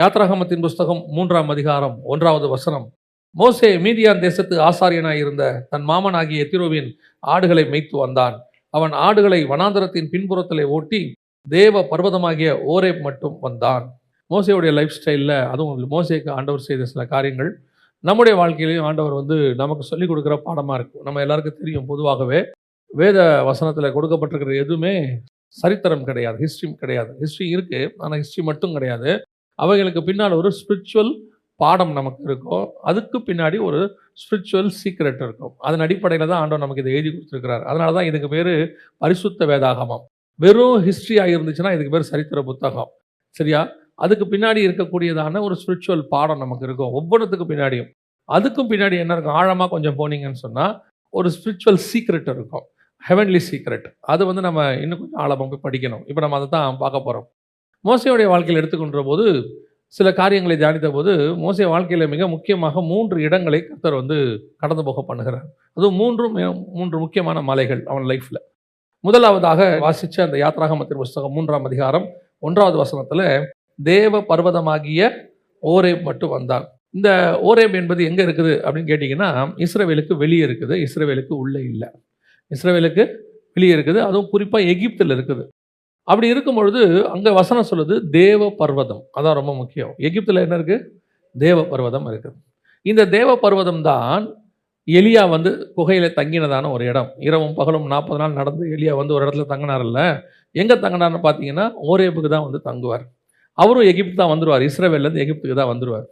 யாத்ராகமத்தின் புஸ்தகம் மூன்றாம் அதிகாரம் ஒன்றாவது வசனம். மோசே மீதியான் தேசத்து ஆசாரியனாயிருந்த தன் மாமனாகிய எத்திரோவின் ஆடுகளை மேய்த்து வந்தான். அவன் ஆடுகளை வனாந்தரத்தின் பின்புறத்திலே ஓட்டி தேவ பர்வதமாகிய ஓரேப் மட்டும் வந்தான். மோசையுடைய லைஃப் ஸ்டைலில் அதுவும் மோசேக்கு ஆண்டவர் செய்த சில காரியங்கள். நம்முடைய வாழ்க்கையிலையும் ஆண்டவர் வந்து நமக்கு சொல்லிக் கொடுக்குற பாடமாக இருக்கும். நம்ம எல்லாருக்கும் தெரியும் பொதுவாகவே. வேத வசனத்தில் கொடுக்கப்பட்டிருக்கிற எதுவுமே சரித்திரம் கிடையாது ஹிஸ்ட்ரி கிடையாது. ஹிஸ்ட்ரி இருக்குது ஆனால் ஹிஸ்ட்ரி மட்டும் கிடையாது. அவைகளுக்கு பின்னால் ஒரு ஸ்பிரிச்சுவல் பாடம் நமக்கு இருக்கும். அதுக்கு பின்னாடி ஒரு ஸ்பிரிச்சுவல் சீக்ரெட் இருக்கும். அதன் அடிப்படையில் தான் ஆண்டவர் நமக்கு இதை எழுதி கொடுத்துருக்கிறார். அதனால தான் இதுக்கு பேர் பரிசுத்த வேதாகமம். வெறும் ஹிஸ்ட்ரியாக இருந்துச்சுன்னா இதுக்கு பேர் சரித்திர புத்தகம். சரியா? அதுக்கு பின்னாடி இருக்கக்கூடியதான ஒரு ஸ்பிரிச்சுவல் பாடம் நமக்கு இருக்கும். ஒவ்வொன்றுத்துக்கு பின்னாடியும். அதுக்கும் பின்னாடி என்ன இருக்கும்? ஆழமாக கொஞ்சம் போனீங்கன்னு சொன்னால் ஒரு ஸ்பிரிச்சுவல் சீக்ரெட் இருக்கும். ஹெவன்லி சீக்ரெட் அது வந்து நம்ம இன்னும் கொஞ்சம் ஆழமாக போய் படிக்கணும். இப்போ நம்ம அதை தான் பார்க்க போகிறோம் மோசையுடைய வாழ்க்கையில் எடுத்துக்கொண்ட போது சில காரியங்களை தியானித்த போது மோசை வாழ்க்கையில் மிக முக்கியமாக மூன்று இடங்களை கர்த்தர் வந்து கடந்து போக பண்ணுகிறார். அதுவும் மூன்றும் மூன்று முக்கியமான மலைகள் அவன் லைஃப்பில் முதலாவதாக வாசித்த அந்த யாத்ராகமத்தின் புஸ்தகம் மூன்றாம் அதிகாரம் ஒன்றாவது வசனத்தில் தேவ பர்வதமாகிய ஓரேப் மட்டும் வந்தான். இந்த ஓரேப் என்பது எங்கே இருக்குது அப்படின்னு கேட்டிங்கன்னா இஸ்ரேவேலுக்கு வெளியே இருக்குது இஸ்ரேவேலுக்கு உள்ளே இல்லை. இஸ்ரேவேலுக்கு வெளியே இருக்குது அதுவும் குறிப்பாக எகிப்தில் இருக்குது. அப்படி இருக்கும் பொழுது அங்கே வசனம் சொல்லுது தேவ பர்வதம். அதான் ரொம்ப முக்கியம். எகிப்தில் என்ன இருக்குது தேவ பர்வதம் இருக்குது. இந்த தேவ பர்வதம் தான் எலியா வந்து குகையில் தங்கினதான ஒரு இடம். இரவும் பகலும் நாற்பது நாள் நடந்து எலியா வந்து ஒரு இடத்துல தங்கினார்ல எங்கே தங்கினார்னு பார்த்தீங்கன்னா ஓரேபுக்கு தான் வந்து தங்குவார். அவரும் எகிப்து தான் வந்துடுவார் இஸ்ரேவேலேருந்து எகிப்துக்கு தான் வந்துடுவார்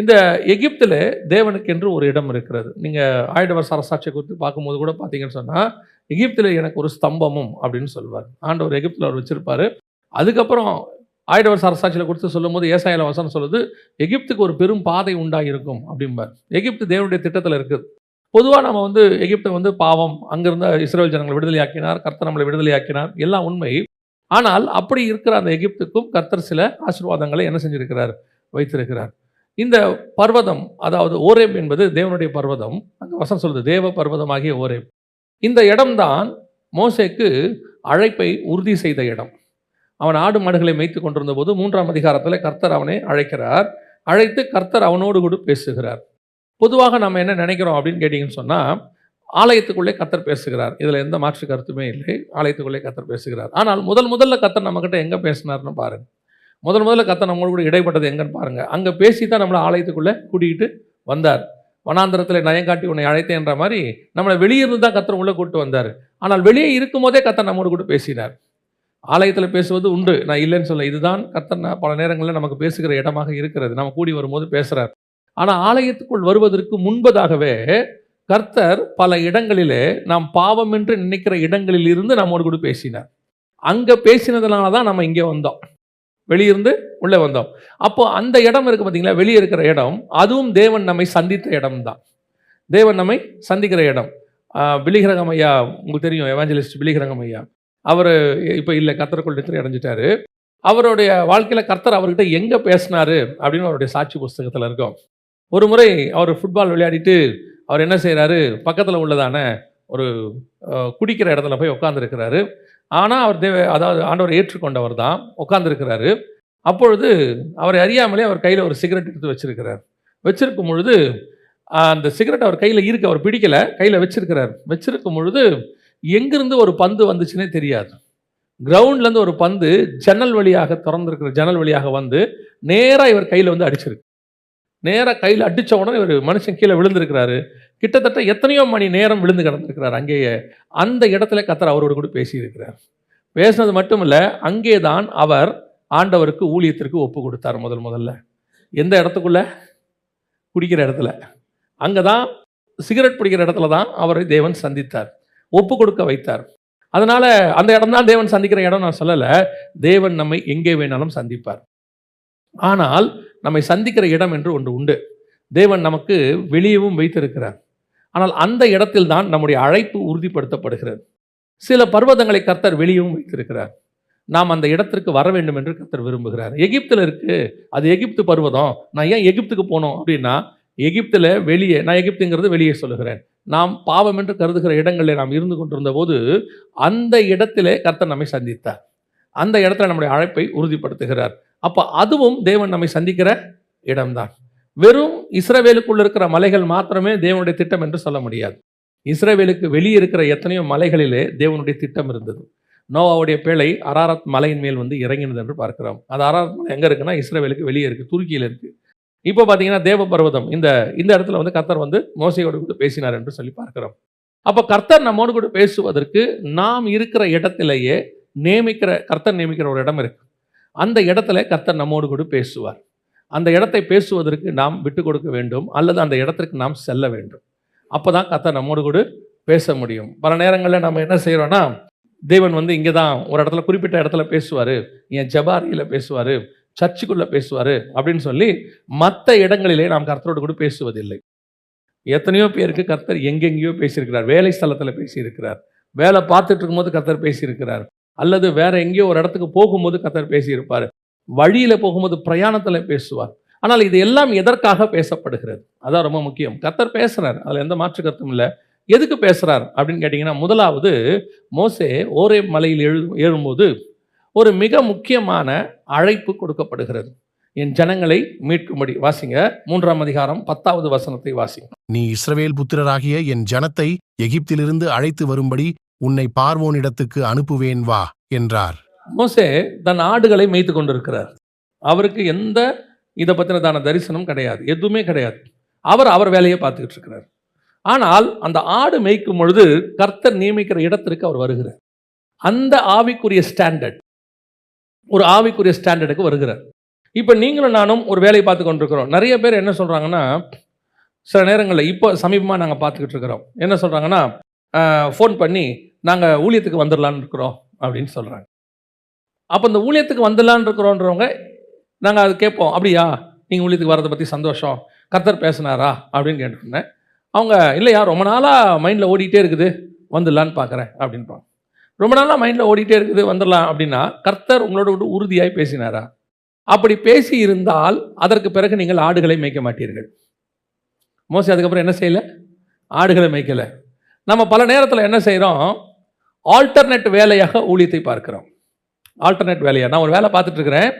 இந்த எகிப்தில் தேவனுக்கென்று ஒரு இடம் இருக்கிறது. நீங்கள் ஆயிடவர் சரசாட்சியை குறித்து பார்க்கும்போது கூட பார்த்தீங்கன்னு சொன்னால் எகிப்தில் எனக்கு ஒரு ஸ்தம்பமும் அப்படின்னு சொல்லுவார் ஆண்டவர் எகிப்தில் அவர் வச்சுருப்பார். அதுக்கப்புறம் ஆயிடவர் சரசாட்சியில் குறித்து சொல்லும்போது ஏசாயில வசனம் சொல்லுது எகிப்துக்கு ஒரு பெரும் பாதை உண்டாயிருக்கும் அப்படிம்பார். எகிப்து தேவனுடைய திட்டத்தில் இருக்குது. பொதுவாக நம்ம வந்து எகிப்தை வந்து பாவம் அங்கிருந்த இஸ்ரேல் ஜனங்களை விடுதலையாக்கினார் கர்த்தர் நம்மளை விடுதலையாக்கினார் எல்லாம் உண்மை. ஆனால் அப்படி இருக்கிற அந்த எகிப்துக்கும் கர்த்தர் சில ஆசீர்வாதங்களை என்ன செஞ்சிருக்கிறார்? வைத்திருக்கிறார். இந்த பர்வதம் அதாவது ஓரேப் என்பது தேவனுடைய பர்வதம் அங்கே வசனம் சொல்லுது தேவ பர்வதமாகிய ஓரேப். இந்த இடம்தான் மோசேக்கு அழைப்பை உறுதி செய்த இடம். அவன் ஆடு மாடுகளை மேய்த்து கொண்டிருந்த போது மூன்றாம் அதிகாரத்தில் கர்த்தர் அவனை அழைக்கிறார். அழைத்து கர்த்தர் அவனோடு கூட பேசுகிறார். பொதுவாக நம்ம என்ன நினைக்கிறோம் அப்படின்னு கேட்டிங்கன்னு சொன்னால் ஆலயத்துக்குள்ளே கத்தர் பேசுகிறார். இதில் எந்த மாற்று கருத்துமே இல்லை. ஆலயத்துக்குள்ளே கத்தர் பேசுகிறார். ஆனால் முதல் முதல்ல கத்தர் நம்மக்கிட்ட எங்கே பேசினார்னு பாருங்க. முதல் முதல்ல கர்த்தர் நம்மளோட கூட இடைப்பட்டது எங்கன்னு பாருங்க. அங்கே பேசி தான் நம்மளை ஆலயத்துக்குள்ளே கூட்டிகிட்டு வந்தார். வனாந்திரத்தில் நயங்காட்டி உன்னை அழைத்தேன்ற மாதிரி நம்மளை வெளியிருந்து தான் கர்த்தர் உள்ளே கூட்டு வந்தார். ஆனால் வெளியே இருக்கும்போதே கர்த்தர் நம்மோடு கூட பேசினார். ஆலயத்தில் பேசுவது உண்டு. நான் இல்லைன்னு சொல்ல இதுதான் கர்த்தர் பல நேரங்களில் நமக்கு பேசுகிற இடமாக இருக்கிறது. நம்ம கூடி வரும்போது பேசுகிறார் ஆனால் ஆலயத்துக்குள் வருவதற்கு முன்பதாகவே கர்த்தர் பல இடங்களிலே நாம் பாவம் என்று நினைக்கிற இடங்களில் இருந்து நம்மோடு கூட பேசினார். அங்கே பேசினதுனால தான் நம்ம இங்கே வந்தோம். வெளியிருந்து உள்ளே வந்தோம். அப்போ அந்த இடம் இருக்கு பார்த்தீங்களா? வெளியே இருக்கிற இடம். அதுவும் தேவன் நம்மை சந்தித்த இடம் தான் தேவன் நம்மை சந்திக்கிற இடம். ஆஹ் பிலிகிரகம் ஐயா உங்களுக்கு தெரியும் எவாஞ்சலிஸ்ட் பிலிகிரகம் ஐயா. அவர் இப்போ இல்லை கர்த்தருக்குள் நித்திரை அடைஞ்சிட்டாரு. அவருடைய வாழ்க்கையில் கர்த்தர் அவர்கிட்ட எங்கே பேசினாரு? அப்படின்னு அவருடைய சாட்சி புஸ்தகத்தில் இருக்கும். ஒரு முறை அவர் ஃபுட்பால் விளையாடிட்டு அவர் என்ன செய்கிறாரு பக்கத்தில் உள்ளதான ஒரு குடிக்கிற இடத்துல போய் உட்காந்துருக்கிறாரு ஆனால் அவர் தேவ அதாவது ஆண்டவர் ஏற்றுக்கொண்டவர் தான் உட்கார்ந்துருக்கிறாரு. அப்பொழுது அவரை அறியாமலே அவர் கையில் ஒரு சிகரெட் எடுத்து வச்சிருக்கிறார். வச்சிருக்கும் பொழுது அந்த சிகரெட் அவர் கையில் இருக்கு அவர் பிடிக்கல கையில் வச்சிருக்கிறார். வச்சிருக்கும் பொழுது எங்கிருந்து ஒரு பந்து வந்துச்சுன்னே தெரியாது. கிரவுண்ட்லேருந்து ஒரு பந்து ஜன்னல் வழியாக திறந்துருக்கிற ஜன்னல் வழியாக வந்து நேராக இவர் கையில் வந்து அடிச்சிருக்கு. நேராக கையில் அடித்த உடனே ஒரு மனுஷன் கீழே விழுந்திருக்கிறாரு. கிட்டத்தட்ட எத்தனையோ மணி நேரம் விழுந்து கிடந்திருக்கிறார். அங்கேயே அந்த இடத்துல கத்தர் அவரோடு கூட பேசியிருக்கிறார். பேசினது மட்டும் இல்லை அங்கே தான் அவர் ஆண்டவருக்கு ஊழியத்திற்கு ஒப்பு கொடுத்தார் முதல் முதல்ல. எந்த இடத்துக்குள்ள? குடிக்கிற இடத்துல. அங்கே தான் சிகரெட் பிடிக்கிற இடத்துல தான் அவரை தேவன் சந்தித்தார். ஒப்பு கொடுக்க வைத்தார். அதனால் அந்த இடம் தான் தேவன் சந்திக்கிற இடம் நான் சொல்லலை. தேவன் நம்மை எங்கே வேணாலும் சந்திப்பார். ஆனால் நம்மை சந்திக்கிற இடம் என்று ஒன்று உண்டு. தேவன் நமக்கு வெளியவும் வைத்திருக்கிறார். ஆனால் அந்த இடத்தில் தான் நம்முடைய அழைப்பு உறுதிப்படுத்தப்படுகிறது. சில பர்வதங்களை கர்த்தர் வெளியவும் வைத்திருக்கிறார். நாம் அந்த இடத்திற்கு வர வேண்டும் என்று கர்த்தர் விரும்புகிறார். எகிப்தில் இருக்கு. அது எகிப்து பர்வதம். நான் ஏன் எகிப்துக்கு போனோம் அப்படின்னா எகிப்தில் வெளியே நான் எகிப்துங்கிறது வெளியே சொல்லுகிறேன். நாம் பாவம் என்று கருதுகிற இடங்களில் நாம் இருந்து கொண்டிருந்த போது அந்த இடத்திலே கர்த்தர் நம்மை சந்தித்தார். அந்த இடத்துல நம்முடைய அழைப்பை உறுதிப்படுத்துகிறார். அப்போ அதுவும் தேவன் நம்மை சந்திக்கிற இடம்தான். வெறும் இஸ்ரவேலுக்குள்ள இருக்கிற மலைகள் மாத்திரமே தேவனுடைய திட்டம் என்று சொல்ல முடியாது. இஸ்ரவேலுக்கு வெளியே இருக்கிற எத்தனையோ மலைகளிலே தேவனுடைய திட்டம் இருந்தது. நோவாவுடைய பிழை அராரத் மலையின் மேல் வந்து இறங்கினது என்று பார்க்கிறோம். அது அராரத் மலை எங்கே இருக்குன்னா இஸ்ரேவேலுக்கு வெளியே இருக்குது துருக்கியில் இருக்குது இப்போ பார்த்தீங்கன்னா தேவ பர்வதம் இந்த இந்த இடத்துல வந்து கர்த்தர் வந்து மோசையோடு கூட பேசினார் என்று சொல்லி பார்க்கிறோம். அப்போ கர்த்தர் நம்மோடு கூட பேசுவதற்கு நாம் இருக்கிற இடத்திலேயே நியமிக்கிற கர்த்தர் நியமிக்கிற ஒரு இடம் இருக்கு. அந்த இடத்துல கர்த்தர் நம்மோடு கூட பேசுவார். அந்த இடத்தை பேசுவதற்கு நாம் விட்டு கொடுக்க வேண்டும். அல்லது அந்த இடத்திற்கு நாம் செல்ல வேண்டும். அப்போ தான் கர்த்தர் நம்மோடு கூட பேச முடியும். பல நேரங்களில் நம்ம என்ன செய்கிறோன்னா தேவன் வந்து இங்கே தான் ஒரு இடத்துல குறிப்பிட்ட இடத்துல பேசுவார். என் ஜபாரியில் பேசுவார். சர்ச்சுக்குள்ளே பேசுவார் அப்படின்னு சொல்லி மற்ற இடங்களிலே நாம் கர்த்தரோடு கூட பேசுவதில்லை. எத்தனையோ பேருக்கு கர்த்தர் எங்கெங்கேயோ பேசியிருக்கிறார். வேலை ஸ்தலத்தில் பேசியிருக்கிறார். வேலை பார்த்துட்டு இருக்கும்போது கர்த்தர் பேசியிருக்கிறார். அல்லது வேற எங்கேயோ ஒரு இடத்துக்கு போகும்போது கத்தர் பேசியிருப்பார். வழியில் போகும்போது பிரயாணத்தில் பேசுவார். ஆனால் இது எல்லாம் எதற்காக பேசப்படுகிறது? அதான் ரொம்ப முக்கியம். கத்தர் பேசுகிறார் அதில் எந்த மாற்று கருத்தும் இல்லை. எதுக்கு பேசுகிறார் அப்படின்னு கேட்டிங்கன்னா முதலாவது மோசே ஓரே மலையில் எழு ஏறும்போது ஒரு மிக முக்கியமான அழைப்பு கொடுக்கப்படுகிறது. என் ஜனங்களை மீட்கும்படி வாசிங்க. மூன்றாம் அதிகாரம் பத்தாவது வசனத்தை வாசிங்க. நீ இஸ்ரவேல் புத்திரராகிய என் ஜனத்தை எகிப்திலிருந்து அழைத்து வரும்படி உன்னை பார்வோனிடத்துக்கு அனுப்புவேன் வா என்றார். மோசே தன் ஆடுகளை மேய்த்து கொண்டிருக்கிறார். அவருக்கு எந்த இதை பற்றினதான தரிசனம் கிடையாது எதுவுமே கிடையாது. அவர் அவர் வேலையை பார்த்துக்கிட்டு இருக்கிறார். ஆனால் அந்த ஆடு மேய்க்கும் பொழுது கர்த்தர் நியமிக்கிற இடத்திற்கு அவர் வருகிறார். அந்த ஆவிக்குரிய ஸ்டாண்டர்ட் ஒரு ஆவிக்குரிய ஸ்டாண்டர்டுக்கு வருகிறார். இப்போ நீங்களும் நானும் ஒரு வேலையை பார்த்து கொண்டிருக்கிறோம். நிறைய பேர் என்ன சொல்கிறாங்கன்னா சில நேரங்களில் இப்போ சமீபமாக நாங்கள் பார்த்துக்கிட்டு இருக்கிறோம். என்ன சொல்கிறாங்கன்னா ஃபோன் பண்ணி நாங்கள் ஊழியத்துக்கு வந்துடலான்னு இருக்கிறோம் அப்படின்னு சொல்கிறாங்க அப்போ இந்த ஊழியத்துக்கு வந்துடலான்னு இருக்கிறோன்றவங்க நாங்கள் அது கேட்போம் அப்படியா? நீங்கள் ஊழியத்துக்கு வரதை பற்றி சந்தோஷம். கர்த்தர் பேசினாரா? அப்படின்னு கேட்டுருந்தேன் அவங்க இல்லையா ரொம்ப நாளாக மைண்டில் ஓடிட்டே இருக்குது வந்துடலான்னு பார்க்குறேன் அப்படின்பாங்க. ரொம்ப நாளாக மைண்டில் ஓடிட்டே இருக்குது வந்துடலாம் அப்படின்னா கர்த்தர் உங்களோட விட்டு உறுதியாய் பேசினாரா? அப்படி பேசி இருந்தால் அதற்கு பிறகு நீங்கள் ஆடுகளை மேய்க்க மாட்டீர்கள். மோசி அதுக்கப்புறம் என்ன செய்யலை? ஆடுகளை மேய்க்கலை. நம்ம பல நேரத்தில் என்ன செய்கிறோம் ஆல்டர்னேட் வேலையாக ஊழியத்தை பார்க்குறோம். ஆல்டர்னேட் வேலையாக நான் ஒரு வேலை பார்த்துட்ருக்குறேன்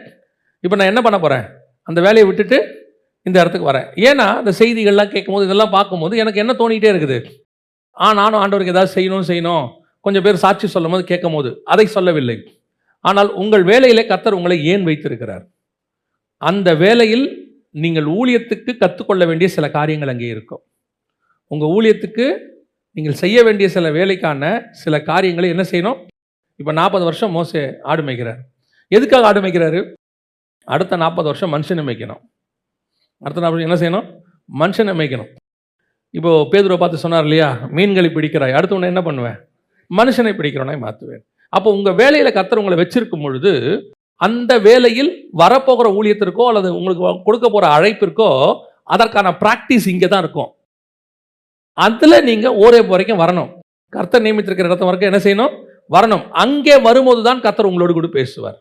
இப்போ நான் என்ன பண்ண போகிறேன் அந்த வேலையை விட்டுட்டு இந்த இடத்துக்கு வரேன். ஏன்னா இந்த செய்திகள்லாம் கேட்கும்போது இதெல்லாம் பார்க்கும்போது எனக்கு என்ன தோணிகிட்டே இருக்குது? ஆ நானும் ஆண்டவருக்கு ஏதாவது செய்யணும் செய்யணும். கொஞ்சம் பேர் சாட்சி சொல்லும் போது கேட்கும் போது அதை சொல்லவில்லை. ஆனால் உங்கள் வேலையிலே கத்தர் உங்களை ஏன் வைத்திருக்கிறார்? அந்த வேலையில் நீங்கள் ஊழியத்துக்கு கற்றுக்கொள்ள வேண்டிய சில காரியங்கள் அங்கே இருக்கும். உங்கள் ஊழியத்துக்கு நீங்கள் செய்ய வேண்டிய சில வேலைக்கான சில காரியங்களை என்ன செய்யணும்? இப்போ நாற்பது வருஷம் மோசே ஆடு மேய்க்கிறார். எதுக்காக ஆடு மேய்க்கிறாரு? அடுத்த நாற்பது வருஷம் மனுஷனை மேய்க்கணும். அடுத்த நாற்பது என்ன செய்யணும்? மனுஷனை மேய்க்கணும். இப்போது பேதுரை பார்த்து சொன்னார் இல்லையா? மீன்களை பிடிக்கிறாய். அடுத்த உடனே என்ன பண்ணுவேன்? மனுஷனை பிடிக்கிறவனாய் மாற்றுவேன் அப்போ உங்கள் வேலையில் கத்தர் உங்களை வச்சிருக்கும் பொழுது அந்த வேலையில் வரப்போகிற ஊழியத்திற்கோ அல்லது உங்களுக்கு கொடுக்க போகிற அழைப்பிற்கோ அதற்கான ப்ராக்டிஸ் இங்கே தான் இருக்கும். அதில் நீங்கள் ஓரே வரைக்கும் வரணும். கர்த்தர் நியமித்திருக்கிற இடத்த வரைக்கும் என்ன செய்யணும்? வரணும். அங்கே வரும்போது தான் கர்த்தர் உங்களோடு கூட பேசுவார்.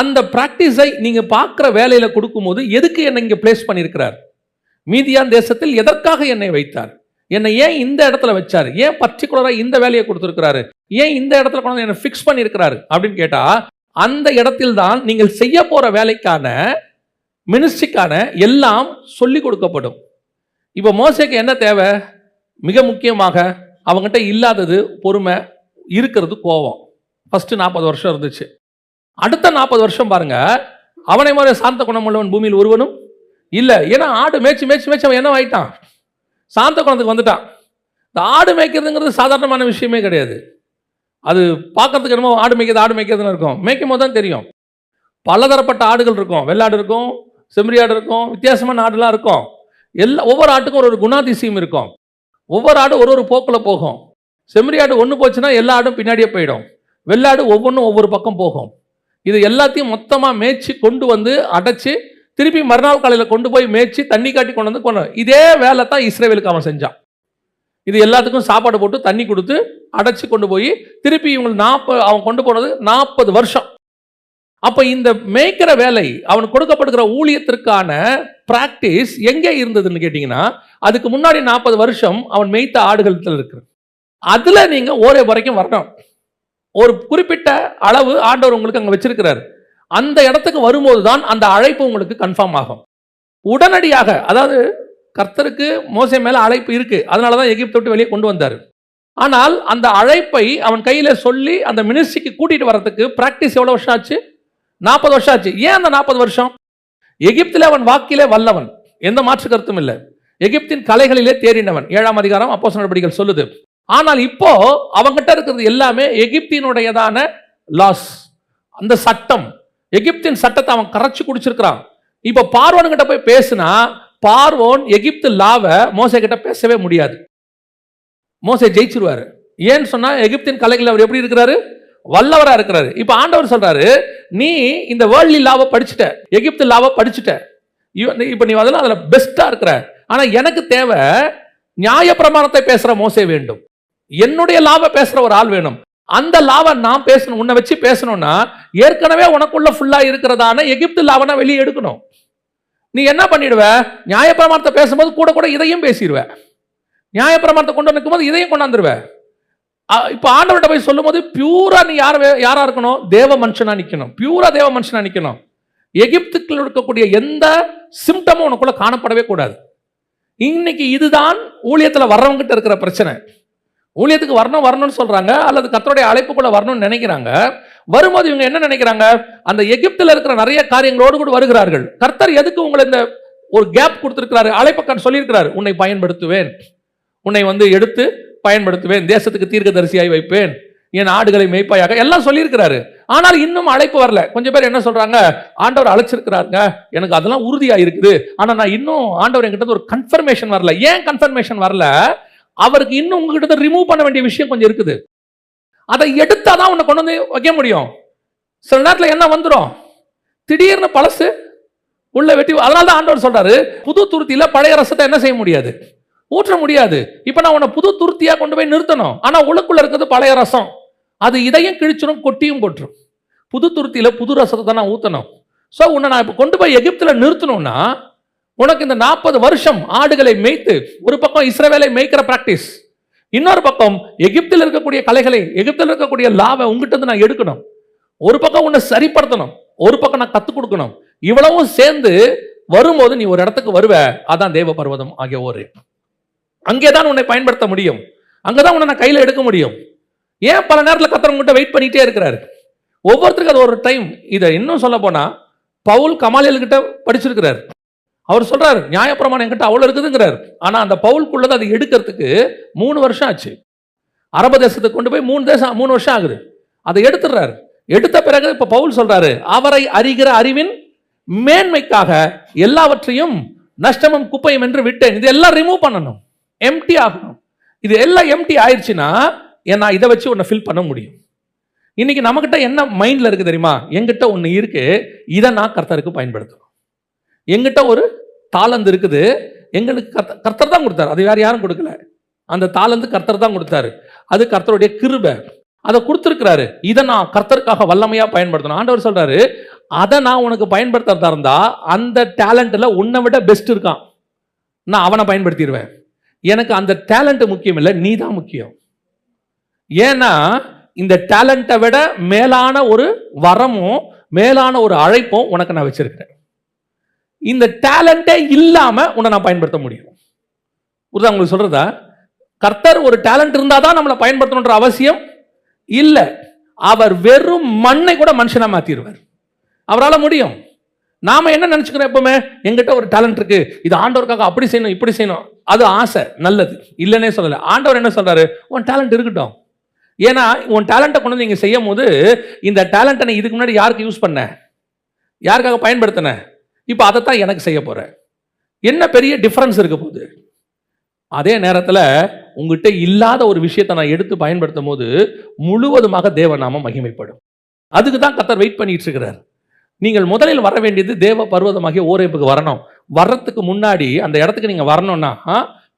அந்த ப்ராக்டிஸை நீங்கள் பார்க்குற வேலையில் கொடுக்கும்போது எதுக்கு என்னை இங்கே பிளேஸ் பண்ணியிருக்கிறார்? மீதியான் தேசத்தில் எதற்காக என்னை வைத்தார்? என்னை ஏன் இந்த இடத்துல வச்சார்? ஏன் பர்டிகுலராக இந்த வேலையை கொடுத்துருக்கிறாரு? ஏன் இந்த இடத்துல கொண்டு என்னை ஃபிக்ஸ் பண்ணியிருக்கிறாரு? அப்படின்னு கேட்டால் அந்த இடத்தில் தான் நீங்கள் செய்ய போகிற வேலைக்கான மினிஸ்ட்ரிக்கான எல்லாம் சொல்லி கொடுக்கப்படும். இப்போ மோசைக்கு என்ன தேவை? மிக முக்கியமாக அவங்ககிட்ட இல்லாதது பொறுமை இருக்கிறது கோபம். ஃபஸ்ட்டு நாற்பது வருஷம் இருந்துச்சு. அடுத்த நாற்பது வருஷம் பாருங்க அவனை மாதிரி சாந்த குணமுள்ளவன் பூமியில் ஒருவனும் இல்லை. ஏன்னா ஆடு மேய்ச்சி மேய்ச்சி மேய்ச்சி அவன் என்ன ஆயிட்டான்? சாந்த குணத்துக்கு வந்துட்டான். இந்த ஆடு மேய்க்கிறதுங்கிறது சாதாரணமான விஷயமே கிடையாது. அது பார்க்கறதுக்கு என்னமோ ஆடு மேய்க்கிறது ஆடு மேய்க்கிறதுன்னு இருக்கும். மேய்க்கும் போது தான் தெரியும். பலதரப்பட்ட ஆடுகள் இருக்கும். வெள்ளாடு இருக்கும் செம்மறி ஆடு இருக்கும் வித்தியாசமான ஆடுலாம் இருக்கும். எல்லா ஒவ்வொரு ஆட்டுக்கும் ஒரு ஒரு குணாதிசயம் இருக்கும். ஒவ்வொரு ஆடும் ஒரு ஒரு போக்கில் போகும். செம்மறி ஆடு ஒன்று போச்சுன்னா எல்லா ஆடும் பின்னாடியே போயிடும். வெள்ளாடு ஒவ்வொன்றும் ஒவ்வொரு பக்கம் போகும். இது எல்லாத்தையும் மொத்தமாக மேய்ச்சி கொண்டு வந்து அடைச்சி திருப்பி மறுநாள் காலையில் கொண்டு போய் மேய்ச்சி தண்ணி காட்டி கொண்டு வந்து கொண்டு இதே வேலை தான் இஸ்ரேவேலுக்கு அவன் செஞ்சான். இது எல்லாத்துக்கும் சாப்பாடு போட்டு தண்ணி கொடுத்து அடைச்சி கொண்டு போய் திருப்பி இவங்க நாற்பது அவன் கொண்டு போனது நாற்பது வருஷம். அப்போ இந்த மேய்க்கிற வேலை அவன் கொடுக்கப்படுகிற ஊழியத்திற்கான பிராக்டிஸ் எங்கே இருந்ததுன்னு கேட்டிங்கன்னா அதுக்கு முன்னாடி நாற்பது வருஷம் அவன் மேய்த்த ஆடுகளத்தில் இருக்கு. அதில் நீங்கள் ஓரே வரைக்கும் வரணும். ஒரு குறிப்பிட்ட அளவு ஆண்டவர் உங்களுக்கு அங்கே வச்சிருக்கிறார். அந்த இடத்துக்கு வரும்போது தான் அந்த அழைப்பு உங்களுக்கு கன்ஃபார்ம் ஆகும். உடனடியாக அதாவது கர்த்தருக்கு மோசை மேலே அழைப்பு இருக்குது அதனால தான் எகிப்து விட்டு வெளியே கொண்டு வந்தார். ஆனால் அந்த அழைப்பை அவன் கையில் சொல்லி அந்த மினிஸ்ட்ரிக்கு கூட்டிட்டு வரதுக்கு ப்ராக்டிஸ் எவ்வளோ வருஷம் ஆச்சு? நாற்பது வருஷம் ஆச்சு. ஏன் அந்த நாற்பது வருஷம்? எகிப்தில் அவன் வாக்கிலே வல்லவன். எந்த மாற்று கருத்தும் இல்லை. எகிப்தின் கலைகளிலே தேறினவன். ஏழாம் அதிகாரம் அப்போ நடவடிக்கைகள் சொல்லுது. ஆனால் இப்போ அவங்ககிட்ட இருக்கிறது எல்லாமே எகிப்தினுடையதான லாஸ் அந்த சட்டம். எகிப்தின் சட்டத்தை அவன் கரைச்சி குடிச்சிருக்கிறான். இப்போ பார்வோன்கிட்ட போய் பேசுனா பார்வோன் எகிப்து லாவை மோசை கிட்ட பேசவே முடியாது. மோசை ஜெயிச்சிருவாரு. ஏன்னு சொன்னா எகிப்தின் கலைகள் அவர் எப்படி இருக்கிறாரு? வல்லவராக இருக்கிறாரு. இப்போ ஆண்டவர் சொல்றாரு நீ இந்த வேர்ல்ட்லி லாவை படிச்சுட்ட எகிப்து லாவை படிச்சுட்ட. இப்போ நீ அதெல்லாம் அதில் பெஸ்ட்டாக இருக்கிற. ஆனால் எனக்கு தேவை நியாய பிரமாணத்தை பேசுகிற மோசே வேண்டும். என்னுடைய லாவை பேசுகிற ஒரு ஆள் வேணும். அந்த லாவை நான் பேசணும் உன்னை வச்சு பேசணும்னா ஏற்கனவே உனக்குள்ள ஃபுல்லாக இருக்கிறதான எகிப்து லாவனை வெளியே எடுக்கணும். நீ என்ன பண்ணிடுவ? நியாயப்பிரமாணத்தை பேசும்போது கூட கூட இதையும் பேசிடுவேன் நியாயப்பிரமாணத்தை கொண்டு நிற்கும்போது இதையும் கொண்டாந்துருவேன் இப்போ ஆண்டவர்கிட்ட போய் சொல்லும்போது பியூரா நீ யார் வே- யாரா இருக்கணும்? தேவ மனுஷனா நிற்கணும் பியூரா தேவ மனுஷனா நிற்கணும் எகிப்துக்கள் இருக்கக்கூடிய எந்த சிம்டமும் உனக்குள்ள காணப்படவே கூடாது. இன்னைக்கு இதுதான் ஊழியத்தில் வர்றவங்ககிட்ட இருக்கிற பிரச்சனை. ஊழியத்துக்கு வரணும் வரணும்னு சொல்றாங்க அல்லது கர்த்தருடைய அழைப்புக்குள்ள வரணும்னு நினைக்கிறாங்க. வரும்போது இவங்க என்ன நினைக்கிறாங்க? அந்த எகிப்தில் இருக்கிற நிறைய காரியங்களோடு கூட வருகிறார்கள். கர்த்தர் எதுக்கு உங்களை இந்த ஒரு கேப் கொடுத்துருக்கிறாரு? அழைப்பக்கான் சொல்லியிருக்கிறாரு. உன்னை பயன்படுத்துவேன். உன்னை வந்து எடுத்து பயன்படுத்துவேன் தேசத்துக்கு தீர்க்கதரிசியாய் வைப்பேன் என் ஆடுகளை மேய்ப்பாயாக. எல்லாம் சொல்லியிருக்கிறாரு. ஆனால் இன்னும் அழைப்பு வரல. கொஞ்சம் பேர் என்ன சொல்றாங்க? ஆண்டவர் அழைச்சிருக்கிறாருங்க. எனக்கு அதெல்லாம் உறுதியா இருக்குது. ஆனா நான் இன்னும் ஆண்டவர் என்கிட்ட ஒரு கன்ஃபர்மேஷன் வரல. ஏன் கன்ஃபர்மேஷன் வரல? அவருக்கு இன்னும் உங்ககிட்ட ரிமூவ் பண்ண வேண்டிய விஷயம் கொஞ்சம் இருக்குது. அதை எடுத்தாதான் உன்னை கொண்டு வந்து வைக்க முடியும். சில நேரத்தில் என்ன வந்துடும் திடீர்னு பழசு உள்ள வெட்டி அதனால தான் ஆண்டவர் சொல்றாரு புது துருத்தியில பழைய ரசத்தை என்ன செய்ய முடியாது? ஊற்ற முடியாது. இப்போ நான் உன்னை புது துருத்தியாக கொண்டு போய் நிறுத்தணும். ஆனால் உனக்குள்ளே இருக்கிறது பழைய ரசம். அது இதையும் கிழிச்சிடும் கொட்டியும் கொட்டுரும். புது துருத்தியில் புது ரசத்தை தான் நான் ஊற்றணும் ஸோ உன்னை நான் இப்போ கொண்டு போய் எகிப்தில் நிறுத்தணும்னா உனக்கு இந்த நாற்பது வருஷம் ஆடுகளை மேய்த்து ஒரு பக்கம் இஸ்ரவேலை மேய்க்கிற ப்ராக்டிஸ் இன்னொரு பக்கம் எகிப்தில் இருக்கக்கூடிய கலைகளை எகிப்தில் இருக்கக்கூடிய லாவை உங்ககிட்ட நான் எடுக்கணும். ஒரு பக்கம் உன்னை சரிப்படுத்தணும் ஒரு பக்கம் நான் கற்றுக் கொடுக்கணும். இவ்வளவும் சேர்ந்து வரும்போது நீ ஒரு இடத்துக்கு வருவ. அதான் தேவ பர்வதம் ஆகிய ஒரு அங்கே தான் உன்னை பயன்படுத்த முடியும். அங்கே தான் உன்னை நான் கையில் எடுக்க முடியும். ஏன் பல நேரத்தில் கத்தவங்கிட்ட வெயிட் பண்ணிட்டே இருக்கிறாரு? ஒவ்வொருத்தருக்கும் அது ஒரு டைம் இதை இன்னும் சொல்ல போனால் பவுல் கமாலியல்கிட்ட படிச்சிருக்கிறார். அவர் சொல்கிறார் நியாயப்பிரமாணம் என்கிட்ட அவ்வளோ இருக்குதுங்கிறார். ஆனால் அந்த பவுல்குள்ளதை அதை எடுக்கிறதுக்கு மூணு வருஷம் ஆச்சு. அரப தேசத்துக்கு கொண்டு போய் மூணு தேசம் மூணு வருஷம் ஆகுது. அதை எடுத்துடுறாரு. எடுத்த பிறகு இப்போ பவுல் சொல்கிறாரு அவரை அறிகிற அறிவின் மேன்மைக்காக எல்லாவற்றையும் நஷ்டமும் குப்பையும் என்று விட்டேன். இதெல்லாம் ரிமூவ் பண்ணணும். எம்டி ஆகணும். இது எல்லாம் எம்டி ஆயிடுச்சுன்னா நான் இதை வச்சு உன்னை ஃபில் பண்ண முடியும்? இன்னைக்கு நம்மக்கிட்ட என்ன மைண்டில் இருக்குது தெரியுமா? எங்கிட்ட ஒன்று இருக்கு. இதை நான் கர்த்தருக்கு பயன்படுத்தணும் எங்கிட்ட ஒரு தாளந்து இருக்குது. எங்களுக்கு கர்த்த- கர்த்தர் தான் கொடுத்தாரு. அது வேறு யாரும் கொடுக்கல. அந்த தாளந்து கர்த்தர் தான் கொடுத்தாரு. அது கர்த்தருடைய கிருபை. அதை கொடுத்துருக்கிறாரு. இதை நான் கர்த்தருக்காக வல்லமையாக பயன்படுத்தணும். ஆண்டவர் சொல்கிறாரு அதை நான் உனக்கு பயன்படுத்துறதா இருந்தால் அந்த டேலண்ட்டில் உன்னை விட பெஸ்ட் இருக்கான். நான் அவனை பயன்படுத்திடுவேன். எனக்கு அந்த டேலண்ட் முக்கியம் இல்லை நீ தான் முக்கியம். ஏன்னா இந்த டேலண்ட்டை விட மேலான ஒரு வரமும் மேலான ஒரு அழைப்பும் உனக்கு நான் வச்சிருக்கிறேன். இந்த டேலண்டே இல்லாமல் உன்னை நான் பயன்படுத்த முடியும். புரிதா உங்களுக்கு சொல்றதா? கர்த்தர் ஒரு டேலண்ட் இருந்தால் தான் நம்மளை பயன்படுத்தணுன்ற அவசியம் இல்லை. அவர் வெறும் மண்ணை கூட மனுஷனாக மாற்றிடுவார் அவரால் முடியும். நாம் என்ன நினச்சிக்கிறோம் எப்பவுமே? எங்கிட்ட ஒரு டேலண்ட் இருக்கு. இது ஆண்டவருக்காக அப்படி செய்யணும் இப்படி செய்யணும். அது ஆசை நல்லது. இல்லைன்னே சொல்லலை. ஆண்டவர் என்ன சொல்கிறாரு உன் டேலண்ட் இருக்கட்டும். ஏன்னா உன் டேலண்ட்டை கொண்டு வந்து நீங்கள் செய்யும் போது இந்த டேலண்ட்டை நீ இதுக்கு முன்னாடி யாருக்கு யூஸ் பண்ண? யாருக்காக பயன்படுத்தின? இப்போ அதைத்தான் எனக்கு செய்ய போகிறேன் என்ன பெரிய டிஃப்ரென்ஸ் இருக்க போகுது? அதே நேரத்தில் உங்ககிட்ட இல்லாத ஒரு விஷயத்தை நான் எடுத்து பயன்படுத்தும் போது முழுவதுமாக தேவநாமம் மகிமைப்படும். அதுக்கு தான் கத்தர் வெயிட் பண்ணிட்டு இருக்கிறார். நீங்கள் முதலில் வர வேண்டியது தேவ பர்வதமாகிய ஓரேப்புக்கு வரணும். வர்றதுக்கு முன்னாடி அந்த இடத்துக்கு நீங்கள் வரணும்னா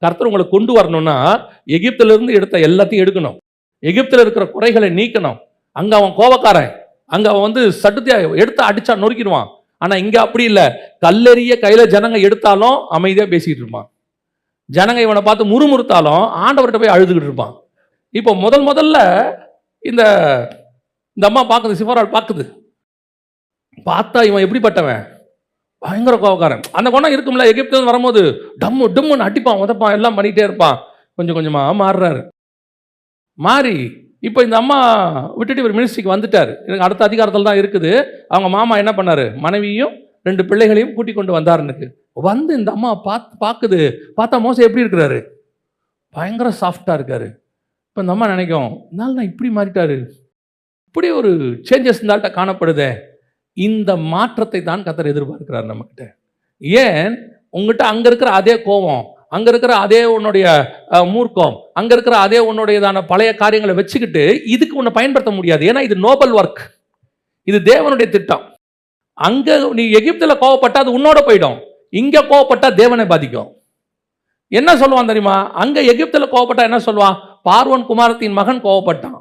கர்த்தர் உங்களை கொண்டு வரணும்னா எகிப்திலிருந்து எடுத்த எல்லாத்தையும் எடுக்கணும். எகிப்தில் இருக்கிற குறைகளை நீக்கணும். அங்கே அவன் கோபக்காரன். அங்கே அவன் வந்து சட்டுத்தியா எடுத்து அடிச்சா நொறுக்கிடுவான். ஆனால் இங்கே அப்படி இல்லை. கல்லெறிய கையில் ஜனங்க எடுத்தாலும் அமைதியாக பேசிக்கிட்டு இருப்பான். ஜனங்க இவனை பார்த்து முறுமுறுத்தாலும் ஆண்டவர்கிட்ட போய் அழுதுகிட்டு இருப்பான். இப்போ முதல் முதல்ல இந்த இந்த அம்மா பார்க்குது சிவரால் பார்க்குது. பார்த்தா இவன் எப்படிப்பட்டவன்? பயங்கர கோவக்காரன் அந்த குணம் இருக்கும்ல எகிப்து வரும்போது டம்மு டம்முன்னு அடிப்பான் உதப்பான் எல்லாம் பண்ணிகிட்டே இருப்பான். கொஞ்சம் கொஞ்சமாக மாறுறாரு. மாறி இப்போ இந்த அம்மா விட்டுட்டு இவர் மினிஸ்ட்ரிக்கு வந்துட்டார். எனக்கு அடுத்த அதிகாரத்தில் தான் இருக்குது. அவங்க மாமா என்ன பண்ணார்? மனைவியும் ரெண்டு பிள்ளைகளையும் கூட்டி கொண்டு வந்தார் எனக்கு. வந்து இந்த அம்மா பார்த்து பார்க்குது பார்த்தா மோசம் எப்படி இருக்கிறாரு? பயங்கர சாஃப்டாக இருக்காரு. இப்போ இந்த அம்மா நினைக்கும் இதனால நான் இப்படி மாறிட்டாரு. இப்படி ஒரு சேஞ்சஸ் இந்த ஆள்கிட்ட காணப்படுதே. இந்த மாற்றத்தை தான் கத்தர் எதிர்பார்க்கிறார் நம்மக்கிட்ட ஏன்? உங்ககிட்ட அங்கே இருக்கிற அதே கோபம் அங்கே இருக்கிற அதே உன்னுடைய மூர்க்கம் அங்கே இருக்கிற அதே உன்னுடையதான பழைய காரியங்களை வச்சுக்கிட்டு இதுக்கு உன்னை பயன்படுத்த முடியாது. ஏன்னா இது நோபல் ஒர்க் இது தேவனுடைய திட்டம். அங்கே நீ எகிப்தில் கோவப்பட்டா அது உன்னோட போயிடும். இங்கே கோவப்பட்டா தேவனை பாதிக்கும். என்ன சொல்லுவான் தெரியுமா? அங்கே எகிப்தில் கோவப்பட்டா என்ன சொல்லுவான்? பார்வன் குமாரத்தின் மகன் கோவப்பட்டான்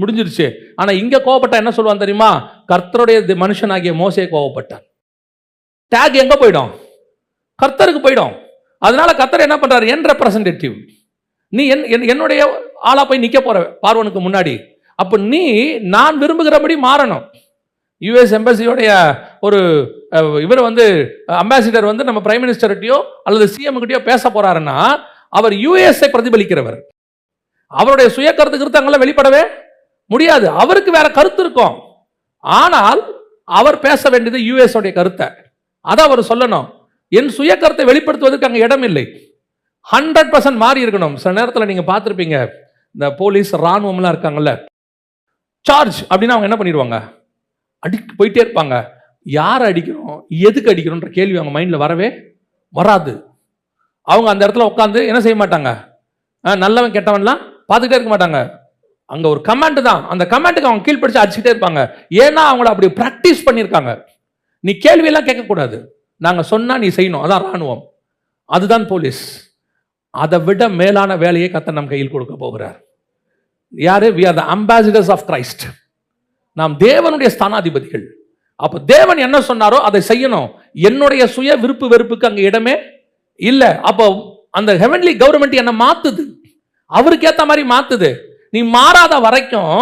முடிஞ்சிருச்சு. ஆனால் இங்கே கோவப்பட்டா என்ன சொல்லுவான் தெரியுமா? கர்த்தருடைய மனுஷனாகிய மோசே கோவப்பட்டான். டேக் எங்கே போயிடும்? கர்த்தருக்கு போயிடும். அதனால கர்த்தர் என்ன பண்ணுறாரு என் ரெப்ரசன்டேட்டிவ் நீ என் என்- என்னுடைய ஆளாக போய் நிற்க போகிற பார்வனுக்கு முன்னாடி. அப்போ நீ நான் விரும்புகிறபடி மாறணும். யுஎஸ் எம்பசியோடைய ஒரு இவர் வந்து அம்பாசிடர் வந்து நம்ம பிரைம் மினிஸ்டர்கிட்டயோ அல்லது சிஎம்கிட்டயோ பேச போகிறாருன்னா அவர் யுஎஸ்ஐ பிரதிபலிக்கிறவர். அவருடைய சுய கருத்து கருத்தங்களை வெளிப்படவே முடியாது. அவருக்கு வேற கருத்து இருக்கும். ஆனால் அவர் பேச வேண்டியது யுஎஸ் உடைய கருத்தை. அதை அவர் சொல்லணும். என் சுய கருத்தை வெளிப்படுத்துவதற்கு அங்கே இடம் இல்லை. ஹண்ட்ரட் பர்சன்ட் மாறி இருக்கணும். சில நேரத்தில் நீங்கள் பார்த்துருப்பீங்க. இந்த போலீஸ் ராணுவம்லாம் இருக்காங்கல்ல. சார்ஜ் அப்படின்னா அவங்க என்ன பண்ணிடுவாங்க? அடி போயிட்டே இருப்பாங்க. யார் அடிக்கிறோம்? எதுக்கு அடிக்கிறோன்ற கேள்வி அவங்க மைண்டில் வரவே வராது. அவங்க அந்த இடத்துல உட்காந்து என்ன செய்ய மாட்டாங்க? நல்லவன் கெட்டவன்லாம் பார்த்துக்கிட்டே இருக்க மாட்டாங்க. அங்கே ஒரு கமாண்ட் தான். அந்த கமாண்டுக்கு அவங்க கீழ்ப்படிச்சு அடிச்சுட்டே இருப்பாங்க. ஏன்னா அவங்கள அப்படி ப்ராக்டிஸ் பண்ணியிருக்காங்க. நீ கேள்வியெல்லாம் கேட்கக்கூடாது. நாங்கள் சொன்னால் நீ செய்யணும். அதான் ராணுவம் அதுதான் போலீஸ் அதை விட மேலான வேலையை கத்த நம் கையில் கொடுக்க போகிறார். யாரு? We are the ambassadors of Christ நாம் தேவனுடைய ஸ்தானாதிபதிகள். அப்போ தேவன் என்ன சொன்னாரோ அதை செய்யணும். என்னுடைய சுய விருப்பு வெறுப்புக்கு அங்கே இடமே இல்லை. அப்போ அந்த ஹெவன்லி கவர்மெண்ட் என்ன மாத்துது? அவருக்கு ஏத்த மாதிரி மாத்துது. நீ மாறாத வரைக்கும்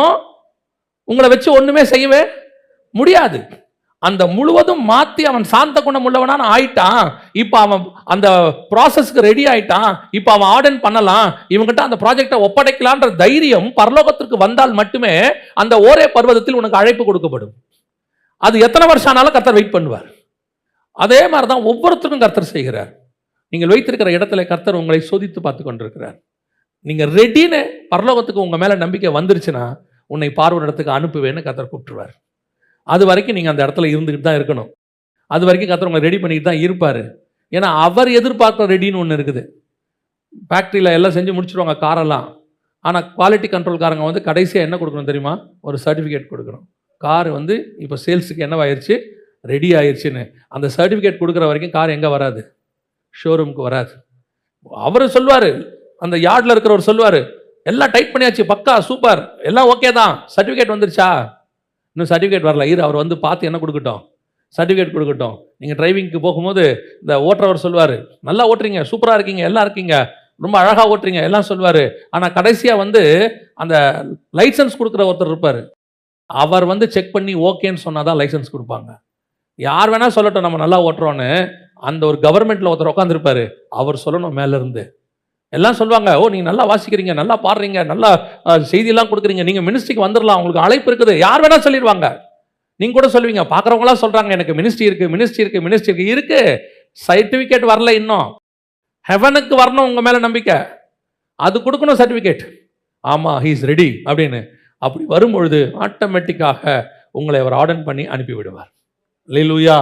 உங்களை வச்சு ஒன்றுமே செய்யவே முடியாது. அந்த முழுவதும் மாற்றி அவன் சாந்த குணம் உள்ளவனான ஆயிட்டான். இப்போ அவன் அந்த ப்ராசஸ்க்கு ரெடி ஆயிட்டான். இப்போ அவன் ஆர்டன் பண்ணலாம். இவங்கிட்ட அந்த ப்ராஜெக்டை ஒப்படைக்கலான்ற தைரியம் பரலோகத்திற்கு வந்தால் மட்டுமே அந்த ஒரே பர்வதத்தில் உனக்கு அழைப்பு கொடுக்கப்படும். அது எத்தனை வருஷம் ஆனாலும் கர்த்தர் வெயிட் பண்ணுவார். அதே மாதிரி தான் ஒவ்வொருத்தருக்கும் கர்த்தர் செய்கிறார். நீங்கள் வைத்திருக்கிற இடத்துல கர்த்தர் உங்களை சோதித்து பார்த்து கொண்டிருக்கிறார். நீங்கள் ரெடின்னு பரலோகத்துக்கு உங்கள் மேலே நம்பிக்கை வந்துருச்சுன்னா உன்னை பார்வை இடத்துக்கு அனுப்புவேன்னு கத்தர் கூப்பிட்டுருவார். அது வரைக்கும் நீங்கள் அந்த இடத்துல இருந்துக்கிட்டு தான் இருக்கணும். அது வரைக்கும் கத்தர் உங்களை ரெடி பண்ணிக்கிட்டு தான் இருப்பார். ஏன்னா அவர் எதிர்பார்க்குற ரெடின்னு ஒன்று இருக்குது. ஃபேக்ட்ரியில் எல்லாம் செஞ்சு முடிச்சுருவாங்க காரெல்லாம். ஆனால் குவாலிட்டி கண்ட்ரோல்காரங்க வந்து கடைசியாக என்ன கொடுக்கணும் தெரியுமா? ஒரு சர்டிஃபிகேட் கொடுக்கணும். கார் வந்து இப்போ சேல்ஸுக்கு என்னவாயிருச்சு? ரெடி ஆயிடுச்சுன்னு அந்த சர்டிஃபிகேட் கொடுக்குற வரைக்கும் கார் எங்கே வராது? ஷோரூமுக்கு வராது. அவர் சொல்லுவார் அந்த யார்டில் இருக்கிறவர் சொல்லுவார் எல்லாம் டைட் பண்ணியாச்சு பக்கா சூப்பர் எல்லாம் ஓகே தான். சர்டிஃபிகேட் வந்துருச்சா? இன்னும் சர்டிஃபிகேட் வரல. இரு அவர் வந்து பார்த்து என்ன கொடுக்கட்டும்? சர்டிஃபிகேட் கொடுக்கட்டும். நீங்கள் டிரைவிங்க்கு போகும்போது இந்த ஓட்டுறவர் சொல்லுவார் நல்லா ஓட்டுறீங்க சூப்பராக இருக்கீங்க எல்லாம் இருக்கீங்க. ரொம்ப அழகாக ஓட்டுறீங்க எல்லாம் சொல்லுவார். ஆனால் கடைசியாக வந்து அந்த லைசன்ஸ் கொடுக்குற ஒருத்தர் இருப்பார். அவர் வந்து செக் பண்ணி ஓகேன்னு சொன்னால் தான் லைசன்ஸ் கொடுப்பாங்க. யார் வேணால் சொல்லட்டும் நம்ம நல்லா ஓட்டுறோன்னு அந்த ஒரு கவர்மெண்ட்டில் ஒருத்தர் உட்காந்துருப்பாரு அவர் சொல்லணும் மேலேருந்து. எல்லாம் சொல்லுவாங்க ஓ நீங்கள் நல்லா வாசிக்கிறீங்க நல்லா பாடுறீங்க நல்லா செய்தியெல்லாம் கொடுக்குறீங்க. நீங்கள் மினிஸ்ட்ரிக்கு வந்துடலாம் உங்களுக்கு அழைப்பு இருக்குது. யார் வேணால் சொல்லிடுவாங்க. நீங்கள் கூட சொல்லுவீங்க. பார்க்குறவங்களாம் சொல்கிறாங்க எனக்கு மினிஸ்ட்ரி இருக்குது மினிஸ்ட்ரி இருக்குது மினிஸ்ட்ரி இருக்குது இருக்குது சர்டிஃபிகேட் வரல இன்னும். ஹெவனுக்கு வரணும் உங்கள் மேலே நம்பிக்கை. அது கொடுக்கணும் சர்டிஃபிகேட் ஆமாம் ஹீஸ் ரெடி அப்படின்னு. அப்படி வரும்பொழுது ஆட்டோமேட்டிக்காக உங்களை அவர் ஆர்டர் பண்ணி அனுப்பிவிடுவார். லீலூயா